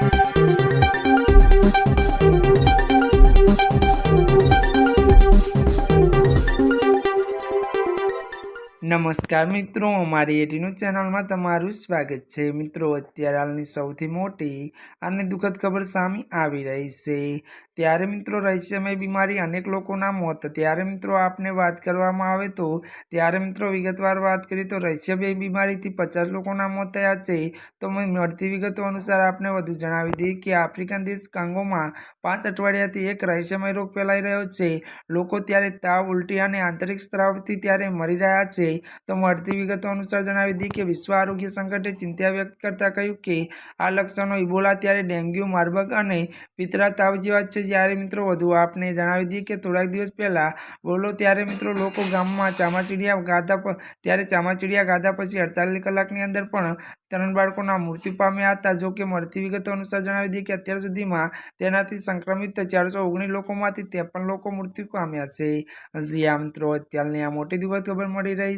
Thank you. નમસ્કાર મિત્રો, અમારી એટીનું ચેનલમાં તમારું સ્વાગત છે. મિત્રો, અત્યારે હાલની સૌથી મોટી અને દુઃખદ ખબર સામે આવી રહી છે. ત્યારે મિત્રો રહસ્યમય બીમારી અનેક લોકોના મોત. ત્યારે મિત્રો, આપને વાત કરવામાં આવે તો, ત્યારે મિત્રો, વિગતવાર વાત કરીએ તો રહસ્યમય બીમારીથી પચાસ લોકોના મોત થયા છે. તો મળતી વિગતો અનુસાર આપને વધુ જણાવી દઈએ કે, આફ્રિકન દેશ કાંગોમાં પાંચ અઠવાડિયાથી એક રહસ્યમય રોગ ફેલાઈ રહ્યો છે. લોકો ત્યારે તાવ, ઉલટી અને આંતરિક સ્ત્રાવથી ત્યારે મરી રહ્યા છે. તો મળતી વિગતો અનુસાર જણાવી દઈએ કે વિશ્વ આરોગ્ય સંકટે ચિંતા વ્યક્ત કરતા કહ્યું કે આ લક્ષણો ઇબોલા ત્યારે ડેન્ગ્યુ, માર્બગ અને પિતરા તાવ જેવા છે. જ્યારે મિત્રો વધુ આપને જણાવી દઈએ કે થોડાક દિવસ પહેલાં બોલો ત્યારે મિત્રો લોકો ગામમાં ચામાચીડિયા ગાધા ત્યારે ચામાચીડિયા ગાધા પછી અડતાલીસ કલાકની અંદર પણ ત્રણ બાળકોના મૃત્યુ પામ્યા હતા. જો કે મળતી વિગતો અનુસાર જણાવી દઈએ કે અત્યાર સુધીમાં તેનાથી સંક્રમિત ચારસો ઓગણીસ લોકોમાંથી ત્રેપન લોકો મૃત્યુ પામ્યા છે. હજી આ મિત્રો, અત્યારની આ મોટી દુઃખદ ખબર મળી રહી